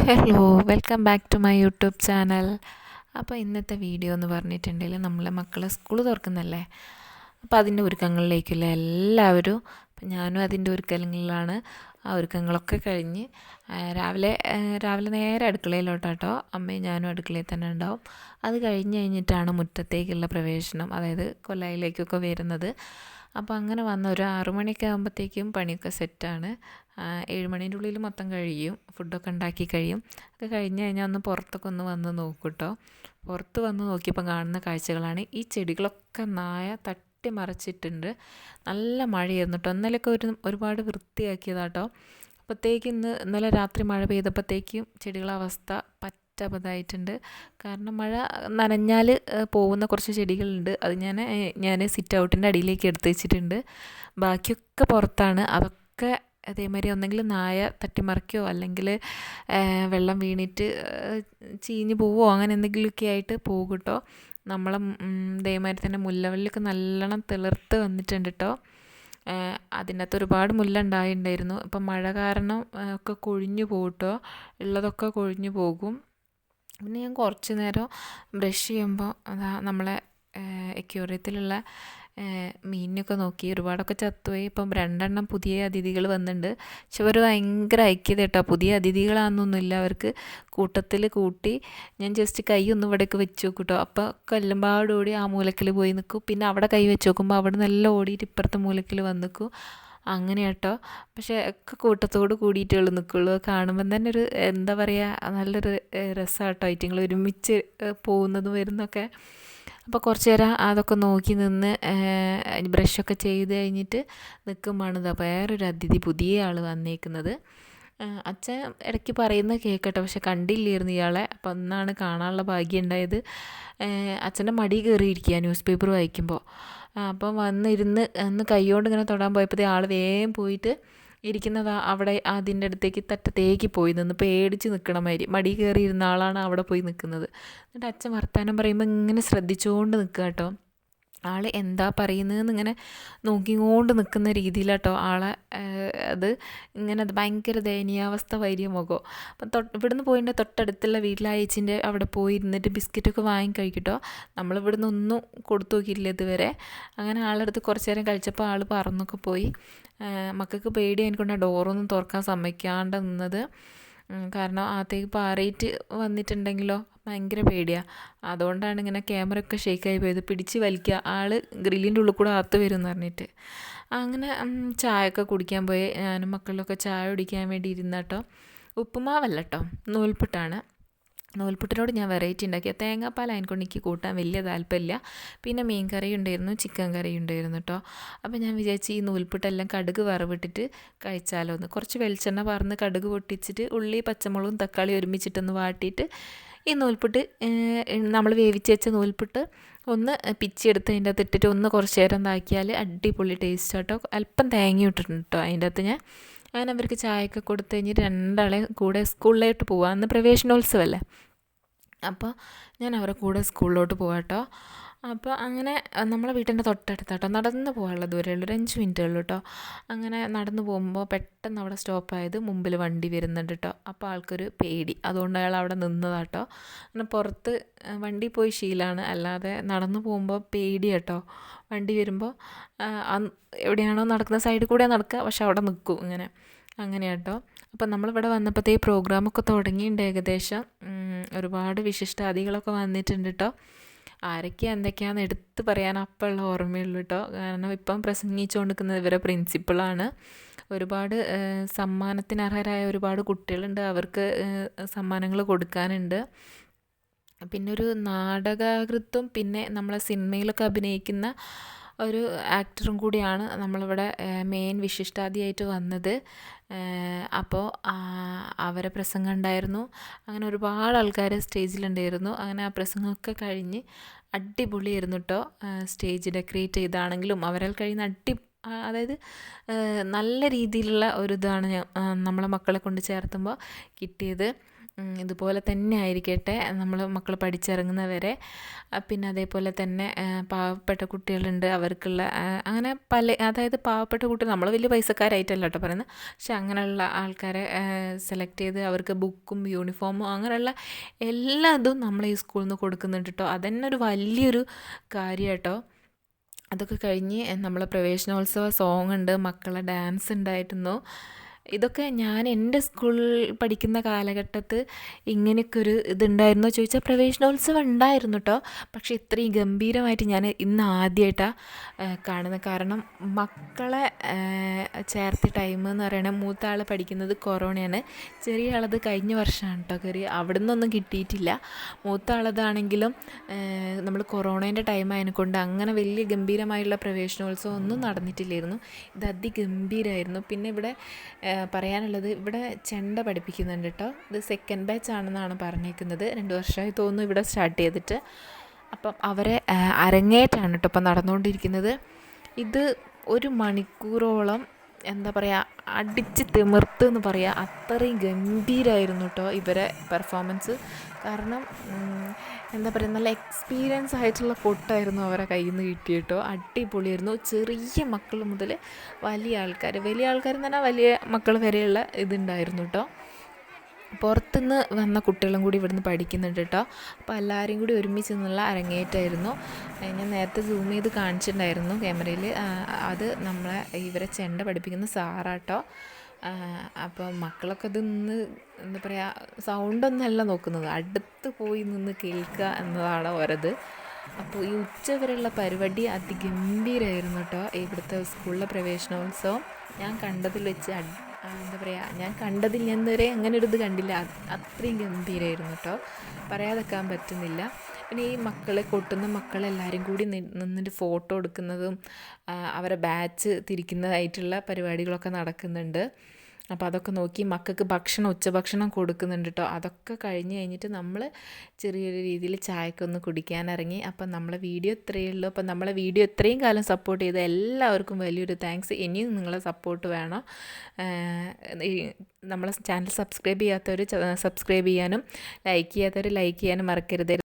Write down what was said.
Hello welcome back to my YouTube channel അപ്പോൾ ഇന്നത്തെ video എന്ന് പറഞ്ഞിട്ടുണ്ടെങ്കിൽ നമ്മളെ മക്കളെ സ്കൂൾ തുറക്കുന്നല്ലേ? അപ്പോൾ അതിന്റെ ഒരുക്കങ്ങളിലേക്കില്ല എല്ലാവരും അപ്പം ഞാനും അതിന്റെ ഒരുക്കങ്ങളിലാണ്. ആ ഒരുക്കങ്ങളൊക്കെ കഴിഞ്ഞ് രാവിലെ രാവിലെ നേരെ അടുക്കളയിലോട്ടാട്ടോ. അമ്മയും ഞാനും അടുക്കളയിൽ തന്നെ ഉണ്ടാവും. അത് കഴിഞ്ഞ് കഴിഞ്ഞിട്ടാണ് മുറ്റത്തേക്കുള്ള പ്രവേശനം അതായത് കൊല്ലായിലേക്കൊക്കെ വരുന്നത്. അപ്പോൾ അങ്ങനെ വന്ന ഒരു ആറുമണിയൊക്കെ ആകുമ്പോഴത്തേക്കും പണിയൊക്കെ സെറ്റാണ്. ഏഴ് മണീന്റെ ഉള്ളിൽ മൊത്തം കഴിയും ഫുഡൊക്കെ ഉണ്ടാക്കി കഴിയും. ഒക്കെ കഴിഞ്ഞ് കഴിഞ്ഞാൽ ഒന്ന് പുറത്തൊക്കെ ഒന്ന് വന്ന് നോക്കൂട്ടോ കേട്ടോ പുറത്ത് വന്ന് നോക്കിയപ്പോൾ കാണുന്ന കാഴ്ചകളാണ്. ഈ ചെടികളൊക്കെ നായ തട്ടി മറിച്ചിട്ടുണ്ട്. നല്ല മഴയായിരുന്നു കേട്ടോ ഇന്നലെയൊക്കെ ഒരു ഒരുപാട് വൃത്തിയാക്കിയതാട്ടോ അപ്പോഴത്തേക്ക് ഇന്ന് ഇന്നലെ രാത്രി മഴ പെയ്തപ്പോഴത്തേക്കും ചെടികളുടെ അവസ്ഥ പറ്റ പതായിട്ടുണ്ട് കാരണം മഴ നനഞ്ഞാൽ പോകുന്ന കുറച്ച് ചെടികളുണ്ട്. അത് ഞാൻ ഞാൻ സിറ്റ് ഔട്ടിന്റെ അടിയിലേക്ക് എടുത്തു വെച്ചിട്ടുണ്ട്. ബാക്കിയൊക്കെ പുറത്താണ്. അതൊക്കെ അതേമാതിരി ഒന്നെങ്കിൽ നായ തട്ടിമറിക്കോ അല്ലെങ്കിൽ വെള്ളം വീണിട്ട് ചീഞ്ഞ് പോവോ അങ്ങനെ എന്തെങ്കിലുമൊക്കെ ആയിട്ട് പോകും കേട്ടോ. നമ്മളെ ഇതേമാതിരി തന്നെ മുല്ലവള്ളിയൊക്കെ നല്ലോണം തിളർത്ത് വന്നിട്ടുണ്ട് കേട്ടോ. അതിനകത്ത് ഒരുപാട് മുല്ല ഉണ്ടായിട്ടുണ്ടായിരുന്നു. ഇപ്പം മഴ കാരണം ഒക്കെ കൊഴിഞ്ഞു പോകട്ടോ ഉള്ളതൊക്കെ കൊഴിഞ്ഞു പോകും. പിന്നെ ഞാൻ കുറച്ച് നേരം ബ്രഷ് ചെയ്യുമ്പോൾ അതാ നമ്മളെ എക്യൂറിയത്തിലുള്ള മീനിനൊക്കെ നോക്കി ഒരുപാടൊക്കെ ചത്തുപോയി. ഇപ്പം രണ്ടെണ്ണം പുതിയ അതിഥികൾ വന്നിട്ടുണ്ട് പക്ഷെ അവർ ഭയങ്കര ഐക്യത കേട്ടോ പുതിയ അതിഥികളാണെന്നൊന്നുമില്ല അവർക്ക് കൂട്ടത്തിൽ കൂട്ടി ഞാൻ ജസ്റ്റ് കൈ ഒന്ന് ഇവിടേക്ക് വെച്ച് നോക്കും കേട്ടോ അപ്പോൾ കൊല്ലമ്പാടോടി ആ മൂലക്കിൽ പോയി നിൽക്കും പിന്നെ അവിടെ കൈ വെച്ച് നോക്കുമ്പോൾ അവിടെ നല്ല ഓടിയിട്ട് ഇപ്പുറത്തെ മൂലക്കിൽ വന്ന് നിൽക്കും അങ്ങനെ കേട്ടോ പക്ഷേ ഒക്കെ കൂട്ടത്തോട് കൂടിയിട്ടുള്ളൂ നിൽക്കുള്ളൂ. കാണുമ്പം തന്നെ ഒരു എന്താ പറയുക നല്ലൊരു രസമാട്ടോ ഐറ്റങ്ങൾ ഒരുമിച്ച് പോകുന്നതും വരുന്നൊക്കെ. അപ്പോൾ കുറച്ച് നേരം അതൊക്കെ നോക്കി നിന്ന് ബ്രഷൊക്കെ ചെയ്ത് കഴിഞ്ഞിട്ട് നിൽക്കുമ്പോഴാണ് ഇതാ വേറൊരു അതിഥി പുതിയ ആൾ വന്നേക്കുന്നത്. അച്ഛൻ ഇടയ്ക്ക് പറയുന്നത് കേൾക്കട്ടെ. പക്ഷെ കണ്ടില്ലായിരുന്നു ഇയാളെ. അപ്പം ഒന്നാണ് കാണാനുള്ള ഭാഗ്യം ഉണ്ടായത്. അച്ഛന്റെ മടി കയറിയിരിക്കുക ന്യൂസ് പേപ്പർ വായിക്കുമ്പോൾ അപ്പം വന്നിരുന്ന് ഒന്ന് കൈകൊണ്ട് ഇങ്ങനെ തൊടാൻ പോയപ്പോൾ ആൾ വേഗം പോയിട്ട് ഇരിക്കുന്നത് അവിടെ അതിന്റെ അടുത്തേക്ക് തറ്റത്തേക്ക് പോയി നിന്ന് പേടിച്ച് നിൽക്കണ മാതിരി. മടി കയറി ഇരുന്ന ആളാണ് അവിടെ പോയി നിൽക്കുന്നത് എന്നിട്ട് അച്ഛൻ വർത്തമാനം പറയുമ്പോൾ ഇങ്ങനെ ശ്രദ്ധിച്ചുകൊണ്ട് നിൽക്കുക കേട്ടോ ആൾ എന്താ പറയുന്നതെന്ന് ഇങ്ങനെ നോക്കിക്കൊണ്ട് നിൽക്കുന്ന രീതിയിലാട്ടോ ആളെ അത് ഇങ്ങനെ അത് ഭയങ്കര ദയനീയാവസ്ഥ വൈര്യ മുഖം. അപ്പം തൊട്ട് ഇവിടുന്ന് പോയിട്ട് തൊട്ടടുത്തുള്ള വീട്ടിലെ അയച്ചിന്റെ അവിടെ പോയി ഇരുന്നിട്ട് ബിസ്ക്കറ്റൊക്കെ വാങ്ങി കഴിക്കട്ടോ. നമ്മൾ ഒന്നും കൊടുത്തു നോക്കിയില്ല ഇതുവരെ. അങ്ങനെ ആളെടുത്ത് കുറച്ച് നേരം കഴിച്ചപ്പോൾ ആൾ പറന്നൊക്കെ പോയി. മക്കൾക്ക് പേടി എനിക്കൊണ്ട് ഡോറൊന്നും തുറക്കാൻ സമ്മതിക്കാണ്ട് നിന്നത്. കാരണം അകത്തേക്ക് പാറയിട്ട് വന്നിട്ടുണ്ടെങ്കിലോ? ഭയങ്കര പേടിയാണ് അതുകൊണ്ടാണ് ഇങ്ങനെ ക്യാമറ ഒക്കെ ഷേക്കായി പോയത്. പിടിച്ച് വലിക്കുക ആൾ ഗ്രില്ലിന്റെ ഉള്ളിൽ കൂടെ അകത്ത് വരും എന്ന് പറഞ്ഞിട്ട്. അങ്ങനെ ചായ ഒക്കെ കുടിക്കാൻ പോയി. ഞാനും മക്കളിലൊക്കെ ചായ കുടിക്കാൻ വേണ്ടി ഇരുന്നാട്ടോ. ഉപ്പുമാവല്ല കേട്ടോ നൂൽപുട്ടാണ്. നൂൽപുട്ടിനോട് ഞാൻ വെറൈറ്റി ഉണ്ടാക്കിയ തേങ്ങാപ്പാൽ അതിനെക്കൊണ്ട് എനിക്ക് കൂട്ടാൻ വലിയ താല്പര്യമില്ല. പിന്നെ മീൻ കറി ഉണ്ടായിരുന്നു ചിക്കൻ കറി ഉണ്ടായിരുന്നു കേട്ടോ അപ്പോൾ ഞാൻ വിചാരിച്ച് ഈ നൂൽപുട്ടെല്ലാം കടുക് വറവിട്ടിട്ട് കഴിച്ചാലോ എന്ന്. കുറച്ച് വെളിച്ചെണ്ണ പറന്ന് കടുക് പൊട്ടിച്ചിട്ട് ഉള്ളി പച്ചമുളകും തക്കാളി ഒരുമിച്ചിട്ടൊന്ന് വാട്ടിയിട്ട് ഈ നൂൽപുട്ട് നമ്മൾ വേവിച്ച് വെച്ച നൂൽപുട്ട് ഒന്ന് പിച്ചെടുത്ത് അതിന്റെ അകത്ത് ഇട്ടിട്ട് ഒന്ന് കുറച്ച് നേരം ഇതാക്കിയാൽ അടിപൊളി ടേസ്റ്റ് കേട്ടോ അല്പം തേങ്ങ ഇട്ടിട്ടുണ്ട് കേട്ടോ അതിന്റെ അകത്ത് ഞാൻ. അങ്ങനെ അവർക്ക് ചായയൊക്കെ കൊടുത്തു കഴിഞ്ഞ് രണ്ടാളെ കൂടെ സ്കൂളിലോട്ട് പോവാം. അന്ന് പ്രവേശനോത്സവമല്ലേ അപ്പോൾ ഞാൻ അവരുടെ കൂടെ സ്കൂളിലോട്ട് പോകാം കേട്ടോ അപ്പോൾ അങ്ങനെ നമ്മളെ വീട്ടിന്റെ തൊട്ടടുത്താട്ടോ നടന്ന് പോകാനുള്ള ദൂരമുള്ളൂ ഒരു അഞ്ച് മിനിറ്റുള്ളൂ കേട്ടോ അങ്ങനെ നടന്ന് പോകുമ്പോൾ പെട്ടെന്ന് അവിടെ സ്റ്റോപ്പായത് മുമ്പിൽ വണ്ടി വരുന്നുണ്ട് കേട്ടോ അപ്പോൾ ആൾക്കൊരു പേടി. അതുകൊണ്ട് അയാൾ അവിടെ നിന്നതാട്ടോ അങ്ങനെ പുറത്ത് വണ്ടി പോയി ശീലമാണ് അല്ലാതെ നടന്നു പോകുമ്പോൾ പേടി കേട്ടോ വണ്ടി വരുമ്പോൾ എവിടെയാണോ നടക്കുന്ന സൈഡിൽ കൂടെ നടക്കുക പക്ഷെ അവിടെ നിൽക്കും ഇങ്ങനെ. അങ്ങനെ കേട്ടോ അപ്പം നമ്മളിവിടെ വന്നപ്പോഴത്തേ പ്രോഗ്രാമൊക്കെ തുടങ്ങിയിട്ടുണ്ട് ഏകദേശം. ഒരുപാട് വിശിഷ്ടാതികളൊക്കെ വന്നിട്ടുണ്ട് കേട്ടോ ആരൊക്കെയാണ് എന്തൊക്കെയാണെന്ന് എടുത്ത് പറയാൻ അപ്പോഴുള്ള ഓർമ്മയുള്ളൂ കേട്ടോ കാരണം ഇപ്പം പ്രസംഗിച്ചുകൊണ്ടിരിക്കുന്നത് ഇവരെ പ്രിൻസിപ്പിളാണ് ഒരുപാട് സമ്മാനത്തിന് അർഹരായ ഒരുപാട് കുട്ടികളുണ്ട്. അവർക്ക് സമ്മാനങ്ങൾ കൊടുക്കാനുണ്ട്. പിന്നെ ഒരു നാടകാകൃത്വം പിന്നെ നമ്മളെ സിനിമയിലൊക്കെ അഭിനയിക്കുന്ന ഒരു ആക്ടറും കൂടിയാണ് നമ്മളിവിടെ മെയിൻ വിശിഷ്ടാതിയായിട്ട് വന്നത്. അപ്പോൾ അവരെ പ്രസംഗം ഉണ്ടായിരുന്നു. അങ്ങനെ ഒരുപാട് ആൾക്കാർ സ്റ്റേജിലുണ്ടായിരുന്നു. അങ്ങനെ ആ പ്രസംഗമൊക്കെ കഴിഞ്ഞ് അടിപൊളിയായിരുന്നു കേട്ടോ സ്റ്റേജ് ഡെക്കറേറ്റ് ചെയ്താണെങ്കിലും അവരാൽ കഴിയുന്ന അടി അതായത് നല്ല രീതിയിലുള്ള ഒരു ഇതാണ് നമ്മളെ മക്കളെ കൊണ്ട് ചേർത്തുമ്പോൾ കിട്ടിയത്. ഇതുപോലെ തന്നെ ആയിരിക്കട്ടെ നമ്മൾ മക്കൾ പഠിച്ചിറങ്ങുന്നവരെ. പിന്നെ അതേപോലെ തന്നെ പാവപ്പെട്ട കുട്ടികളുണ്ട് അവർക്കുള്ള അങ്ങനെ പല അതായത് പാവപ്പെട്ട കുട്ടികൾ നമ്മൾ വലിയ പൈസക്കാരായിട്ടല്ല കേട്ടോ പറയുന്നത് പക്ഷെ അങ്ങനെയുള്ള ആൾക്കാരെ സെലക്ട് ചെയ്ത് അവർക്ക് ബുക്കും യൂണിഫോമും അങ്ങനെയുള്ള എല്ലാ ഇതും നമ്മൾ ഈ സ്കൂളിൽ നിന്ന് കൊടുക്കുന്നുണ്ട് കേട്ടോ. അതന്നെ ഒരു വലിയൊരു കാര്യം കേട്ടോ. അതൊക്കെ കഴിഞ്ഞ് നമ്മളെ പ്രവേശനോത്സവ സോങ് ഉണ്ട് മക്കളെ ഡാൻസ് ഉണ്ടായിരുന്നു. ഇതൊക്കെ ഞാൻ എന്റെ സ്കൂളിൽ പഠിക്കുന്ന കാലഘട്ടത്ത് ഇങ്ങനെയൊക്കെ ഒരു ഇതുണ്ടായിരുന്നോ. ചോദിച്ചാൽ പ്രവേശനോത്സവം ഉണ്ടായിരുന്നു കേട്ടോ പക്ഷേ ഇത്രയും ഗംഭീരമായിട്ട് ഞാൻ ഇന്ന് ആദ്യമായിട്ടാണ് കാണുന്നത് കാരണം മക്കളെ ചേർത്ത് ടൈം എന്ന് പറയുന്നത് മൂത്ത ആൾ പഠിക്കുന്നത് കൊറോണയാണ്. ചെറിയ ആളത് കഴിഞ്ഞ വർഷമാണ് കേട്ടോ കയറി അവിടെ നിന്നൊന്നും കിട്ടിയിട്ടില്ല. മൂത്ത ആളതാണെങ്കിലും നമ്മൾ കൊറോണേന്റെ ടൈം ആയതിനെക്കൊണ്ട് അങ്ങനെ വലിയ ഗംഭീരമായുള്ള പ്രവേശനോത്സവം ഒന്നും നടന്നിട്ടില്ലായിരുന്നു. ഇത് അതിഗംഭീരമായിരുന്നു പിന്നെ ഇവിടെ പറയാനുള്ളത് ഇവിടെ ചെണ്ട പഠിപ്പിക്കുന്നുണ്ട് കേട്ടോ. ഇത് സെക്കൻഡ് ബാച്ച് ആണെന്നാണ് പറഞ്ഞേക്കുന്നത്. രണ്ട് വർഷമായി തോന്നുന്നു ഇവിടെ സ്റ്റാർട്ട് ചെയ്തിട്ട്. അപ്പം അവരെ അരങ്ങേറ്റാണ് കേട്ടോ ഇപ്പം നടന്നുകൊണ്ടിരിക്കുന്നത്. ഇത് ഒരു മണിക്കൂറോളം എന്താ പറയുക അടിച്ച് തിമിർത്ത് എന്ന് പറയുക അത്രയും ഗംഭീരമായിരുന്നു കേട്ടോ ഇവരെ പെർഫോമൻസ് കാരണം എന്താ പറയുക നല്ല എക്സ്പീരിയൻസ് ആയിട്ടുള്ള ഫുഡായിരുന്നു അവരെ കയ്യിൽ നിന്ന് കിട്ടിയിട്ടോ അടിപൊളിയായിരുന്നു. ചെറിയ മക്കൾ മുതൽ വലിയ ആൾക്കാർ. വലിയ ആൾക്കാർ തന്നെ വലിയ മക്കൾ വരെയുള്ള ഇതുണ്ടായിരുന്നു കേട്ടോ. പുറത്തുനിന്ന് വന്ന കുട്ടികളും കൂടി ഇവിടുന്ന് പഠിക്കുന്നുണ്ട് കേട്ടോ. അപ്പോൾ എല്ലാവരും കൂടി ഒരുമിച്ച് നിന്നുള്ള അരങ്ങേറ്റമായിരുന്നു. ഞാൻ നേരത്തെ സൂം ചെയ്ത് കാണിച്ചിട്ടുണ്ടായിരുന്നു ക്യാമറയിൽ അത് നമ്മളെ ഇവരെ ചെണ്ട പഠിപ്പിക്കുന്ന സാറാട്ടോ അപ്പോൾ മക്കളൊക്കെ ഇത് നിന്ന് എന്താ പറയുക സൗണ്ടൊന്നല്ല നോക്കുന്നത്. അടുത്ത് പോയി നിന്ന് കേൾക്കുക എന്നതാണ് ഓരത്. അപ്പോൾ ഈ ഉച്ച വരെയുള്ള പരിപാടി അതിഗംഭീരമായിരുന്നു കേട്ടോ ഇവിടുത്തെ സ്കൂളിലെ പ്രവേശനോത്സവം ഞാൻ കണ്ടതിൽ വെച്ച് എന്താ പറയുക ഞാൻ കണ്ടതിൽ ഞാൻ വരെ അങ്ങനെ ഒരു ഇത് കണ്ടില്ല. അത്രയും ഗംഭീരമായിരുന്നു കേട്ടോ പറയാതെക്കാൻ പറ്റുന്നില്ല. പിന്നെ ഈ മക്കളെ കൊട്ടുന്ന മക്കളെല്ലാവരും കൂടി നിന്നിട്ട് ഫോട്ടോ എടുക്കുന്നതും അവരെ ബാച്ച് തിരിക്കുന്നതായിട്ടുള്ള പരിപാടികളൊക്കെ നടക്കുന്നുണ്ട്. അപ്പോൾ അതൊക്കെ നോക്കി മക്കൾക്ക് ഭക്ഷണം ഉച്ചഭക്ഷണം കൊടുക്കുന്നുണ്ട് കേട്ടോ അതൊക്കെ കഴിഞ്ഞ് കഴിഞ്ഞിട്ട് നമ്മൾ ചെറിയൊരു രീതിയിൽ ചായക്കൊന്ന് കുടിക്കാനിറങ്ങി. അപ്പം നമ്മളെ വീഡിയോ ഇത്രയേ ഉള്ളൂ. അപ്പം നമ്മളെ വീഡിയോ ഇത്രയും കാലം സപ്പോർട്ട് ചെയ്ത എല്ലാവർക്കും വലിയൊരു താങ്ക്സ്. ഇനിയും നിങ്ങളെ സപ്പോർട്ട് വേണം. നമ്മളെ ചാനൽ സബ്സ്ക്രൈബ് ചെയ്യാത്തവർ സബ്സ്ക്രൈബ് ചെയ്യാനും ലൈക്ക് ചെയ്യാത്തവർ ലൈക്ക് ചെയ്യാനും മറക്കരുത്.